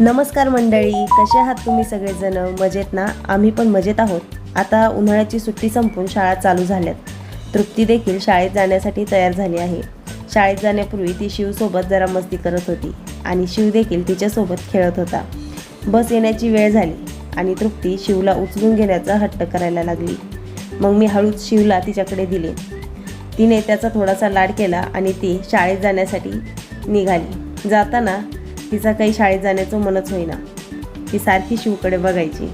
नमस्कार मंडळी कसे आहात तुम्ही सगळेजण? मजेत ना? आम्ही पण मजेत आहोत. आता उन्हाळ्याची सुट्टी संपून शाळा चालू झाल्यात. तृप्ती देखील शाळेत जाण्यासाठी तयार झाली आहे. शाळेत जाण्यापूर्वी ती शिवसोबत जरा मस्ती करत होती आणि शिव देखील तिच्यासोबत खेळत होता. बस येण्याची वेळ झाली आणि तृप्ती शिवला उचलून घेण्याचा हट्ट करायला लागली. मग मी हळूच शिवला तिच्याकडे दिले. तिने त्याचा थोडासा लाड केला आणि ती शाळेत जाण्यासाठी निघाली. जाताना तिचा काही शाळेत जाण्याचं मनच होईना. ती सारखी शिवकडे बघायची.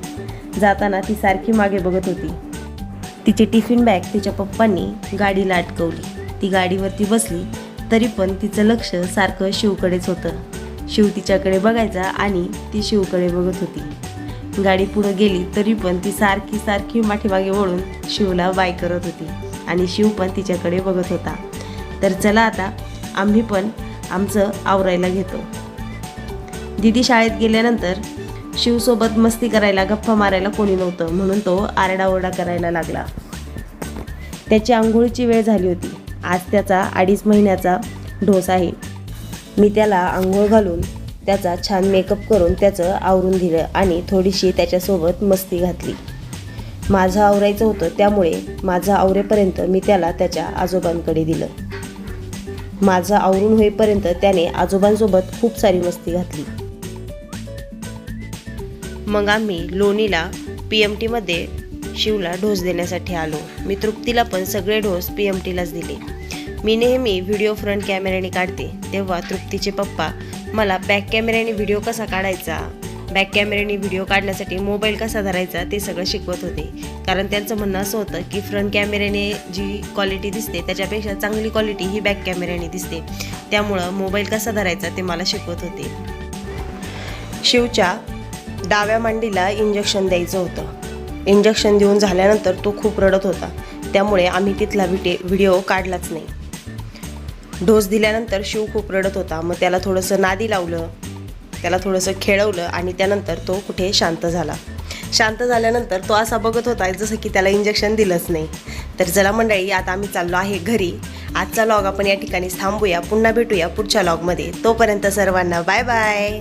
जाताना ती सारखी मागे बघत होती. तिची टिफिन बॅग तिच्या पप्पांनी गाडीला अटकवली. ती गाडीवरती बसली तरी पण तिचं लक्ष सारखं शिवकडेच होतं. शिव तिच्याकडे बघायचा आणि ती शिवकडे बघत होती. गाडी पुढं गेली तरी पण ती सारखी सारखी माठीमागे वळून शिवला बाय करत होती आणि शिव पण तिच्याकडे बघत होता. तर चला आता आम्ही पण आमचं आवरायला घेतो. दिदी शाळेत गेल्यानंतर शिवसोबत मस्ती करायला गप्पा मारायला कोणी नव्हतं. म्हणून तो आरडाओरडा करायला लागला. त्याची आंघोळीची वेळ झाली होती. आज त्याचा अडीच महिन्याचा ढोस आहे. मी त्याला आंघोळ घालून त्याचा छान मेकअप करून त्याचं आवरून दिलं आणि थोडीशी त्याच्यासोबत मस्ती घातली. माझं आवरायचं होतं त्यामुळे माझं आवरेपर्यंत मी त्याला त्याच्या आजोबांकडे दिलं. माझं आवरून होईपर्यंत त्याने आजोबांसोबत खूप सारी मस्ती घातली. मग आम्ही लोणीला पी एम टीमध्ये शिवला डोस देण्यासाठी आलो. मी तृप्तीला पण सगळे डोस पी एम टीलाच दिले. मी नेहमी व्हिडिओ फ्रंट कॅमेऱ्याने काढते तेव्हा तृप्तीचे पप्पा मला बॅक कॅमेऱ्याने व्हिडिओ कसा काढायचा बॅक कॅमेऱ्याने व्हिडिओ काढण्यासाठी मोबाईल कसा धरायचा ते सगळं शिकवत होते. कारण त्यांचं म्हणणं असं होतं की फ्रंट कॅमेऱ्याने जी क्वालिटी दिसते त्याच्यापेक्षा चांगली क्वालिटी ही बॅक कॅमेऱ्याने दिसते. त्यामुळं मोबाईल कसा धरायचा ते मला शिकवत होते. शिवच्या डाव्या मांडीला इंजेक्शन द्यायचं होतं. इंजेक्शन देऊन झाल्यानंतर तो खूप रडत होता. त्यामुळे आम्ही तिथला व्हिटे व्हिडिओ काढलाच नाही. डोस दिल्यानंतर शिव खूप रडत होता. मग त्याला थोडंसं नादी लावलं. त्याला थोडंसं खेळवलं आणि त्यानंतर तो कुठे शांत झाला. शांत झाल्यानंतर तो असा बघत होता जसं की त्याला इंजेक्शन दिलंच नाही. तर चला मंडळी आता आम्ही चाललो आहे घरी. आजचा लॉग आपण या ठिकाणी थांबूया. पुन्हा भेटूया पुढच्या लॉगमध्ये तोपर्यंत सर्वांना बाय बाय